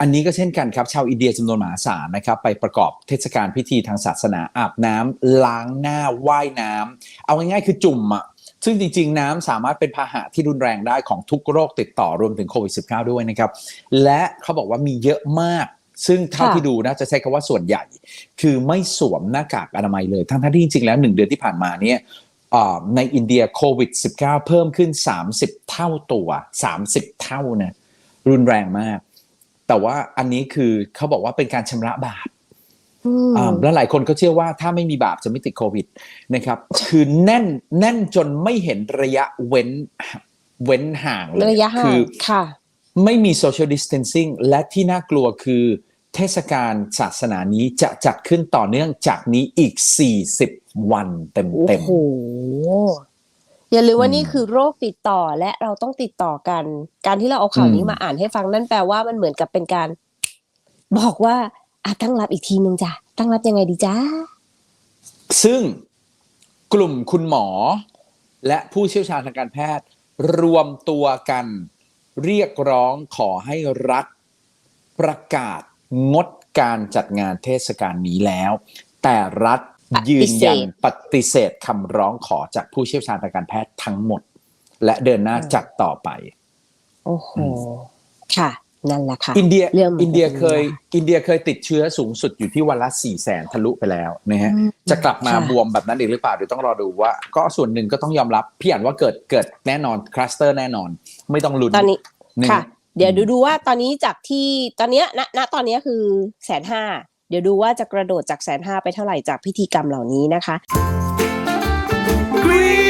อันนี้ก็เช่นกันครับ ชาวอินเดียจำนวนมหาศาลนะครับ ไปประกอบเทศกาลพิธีทางศาสนาอาบน้ำล้างหน้าว่ายน้ำเอาง่ายๆคือจุ่มอะซึ่งจริงๆ น้ำสามารถเป็นพาหะที่รุนแรงได้ของทุกโรคติดต่อรวมถึงโควิด -19 ด้วยนะครับ และเขาบอกว่ามีเยอะมาก ซึ่งเท่าที่ดูนะจะใช้คำว่าส่วนใหญ่ คือไม่สวมหน้ากากอนามัยเลย ทั้งๆที่จริงๆ แล้วหนึ่งเดือนที่ผ่านมาเนี่ยในอินเดียโควิด -19 เพิ่มขึ้น 30 เท่าตัว 30 เท่านะรุนแรงมาก แต่ว่าอันนี้คือเขาบอกว่าเป็นการชำระบาปอืมอ่าแล้วหลายคนก็เชื่อว่าถ้าไม่มีบาปจะไม่ติดโควิดนะครับ คือแน่นแน่นจนไม่เห็นระยะเว้นเว้นห่างเลยระยะห่าคืงอค่ะ ไม่มี social distancing และที่น่ากลัวคือเทศกาลศาสนานี้จะจัดขึ้นต่อเนื่องจากนี้อีก 40 วันเต็มโอ้เต็มโห อย่าลืมว่าอืมนี่คือโรคติดต่อและเราต้องติดต่อกัน การที่เราเอาข่าวนี้อืมมาอ่านให้ฟังนั่นแปลว่ามันเหมือนกับเป็นการ บอกว่าอะตั้งรับอีกทีนึงจ้ะตั้งรับยังไงดีจ้าซึ่งกลุ่มคุณหมอ และผู้เชี่ยวชาญทางการแพทย์ รวมตัวกัน เรียกร้องขอให้รัฐประกาศงดการจัดงานเทศกาลนี้แล้ว แต่รัฐ ยืนยันปฏิเสธคำร้องขอจากผู้เชี่ยวชาญทางการแพทย์ทั้งหมด และเดินหน้าจัดต่อไป โอ้โห ค่ะ นั่นแหละค่ะ อินเดียเรื่องมันอินเดียจะเป็นเคยยังไงอินเดียเคยติดเชื้อสูงสุดอยู่ที่วันละสี่แสนทะลุไปแล้วนะฮะอืมจะกลับมาค่ะบวมแบบนั้นอีกหรือเปล่าเดี๋ยวต้องรอดูว่า ก็ส่วนหนึ่งก็ต้องยอมรับพี่อ่านว่าเกิดเกิดแน่นอนคลัสเตอร์แน่นอน ไม่ต้องลุ้นตอนนี้นะค่ะ เดี๋ยวอืมดูดูว่าตอนนี้จากที่ตอนเนี้ยณณตอนเนี้ยคือแสนห้าเดี๋ยวดูว่าจะกระโดดจากแสนห้าไปเท่าไหร่จากพิธีกรรมเหล่านี้นะคะ Green